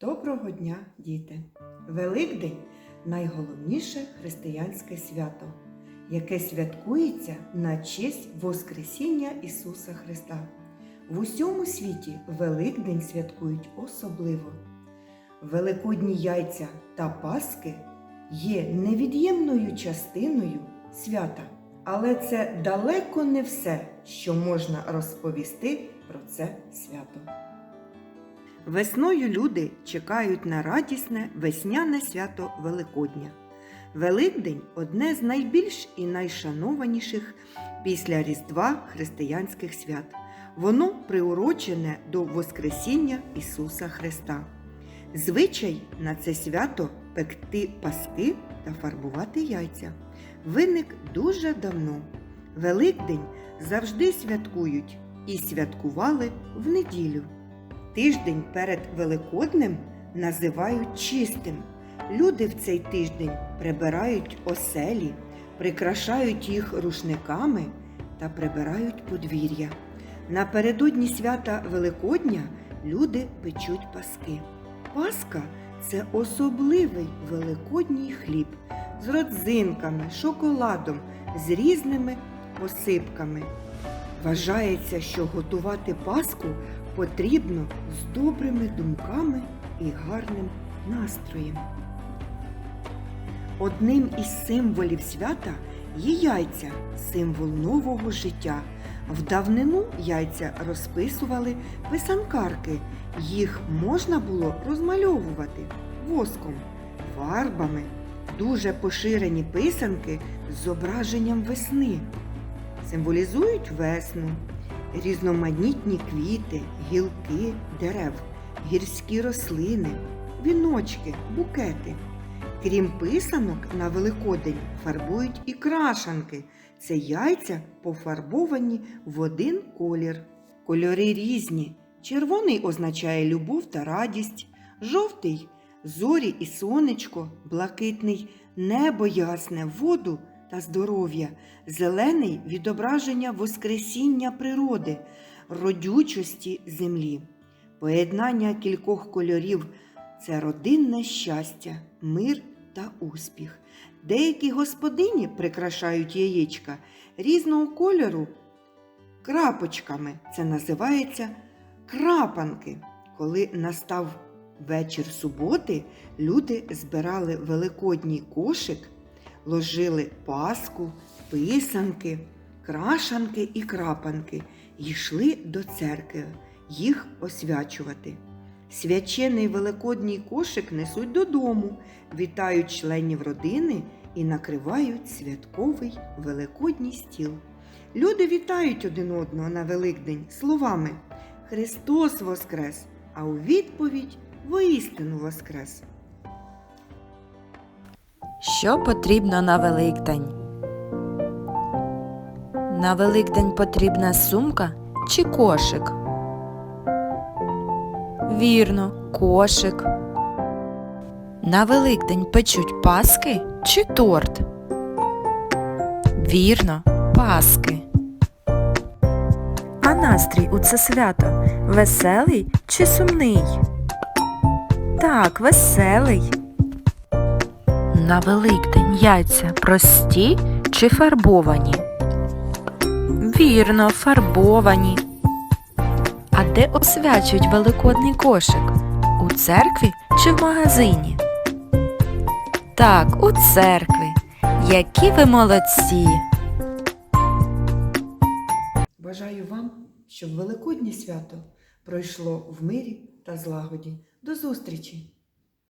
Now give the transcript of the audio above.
Доброго дня, діти! Великдень найголовніше християнське свято, яке святкується на честь Воскресіння Ісуса Христа. В усьому світі Великдень святкують особливо. Великодні яйця та паски є невід'ємною частиною свята, але це далеко не все, що можна розповісти про це свято. Весною люди чекають на радісне весняне свято Великодня. Великдень одне з найбільш і найшанованіших після Різдва християнських свят. Воно приурочене до Воскресіння Ісуса Христа. Звичай на це свято пекти паски та фарбувати яйця. Виник дуже давно. Великдень завжди святкують і святкували в неділю. Тиждень перед Великоднем називають чистим. Люди в цей тиждень прибирають оселі, прикрашають їх рушниками та прибирають подвір'я. Напередодні свята Великодня люди печуть паски. Паска це особливий великодній хліб з родзинками, шоколадом, з різними посипками. Вважається, що готувати паску потрібно з добрими думками і гарним настроєм. Одним із символів свята є яйця, символ нового життя. В давнину яйця розписували писанкарки. Їх можна було розмальовувати воском, фарбами. Дуже поширені писанки з зображенням весни. Символізують весну, різноманітні квіти, гілки, дерев, гірські рослини, віночки, букети. Крім писанок на Великодень фарбують і крашанки. Це яйця пофарбовані в один колір. Кольори різні. Червоний означає любов та радість, жовтий зорі і сонечко, блакитний небо ясне, воду та здоров'я, зелений відображення воскресіння природи, родючості землі. Поєднання кількох кольорів це родинне щастя, мир та успіх. Деякі господині прикрашають яєчка різного кольору крапочками. Це називається крапанки. Коли настав вечір суботи, люди збирали великодній кошик, ложили паску, писанки, крашанки і крапанки і йшли до церкви їх освячувати. Свячений великодній кошик несуть додому, вітають членів родини і накривають святковий великодній стіл. Люди вітають один одного на Великдень словами Христос Воскрес! А у відповідь воістину Воскрес! Що потрібно на Великдень? На Великдень потрібна сумка чи кошик? Вірно, кошик. На Великдень печуть паски чи торт? Вірно, паски. А настрій у це свято веселий чи сумний? Так, веселий. На Великдень яйця прості чи фарбовані? Вірно, фарбовані. А де освячують великодний кошик? У церкві чи в магазині? Так, у церкві. Які ви молодці! Бажаю вам, щоб Великоднє свято пройшло в мирі та злагоді. До зустрічі!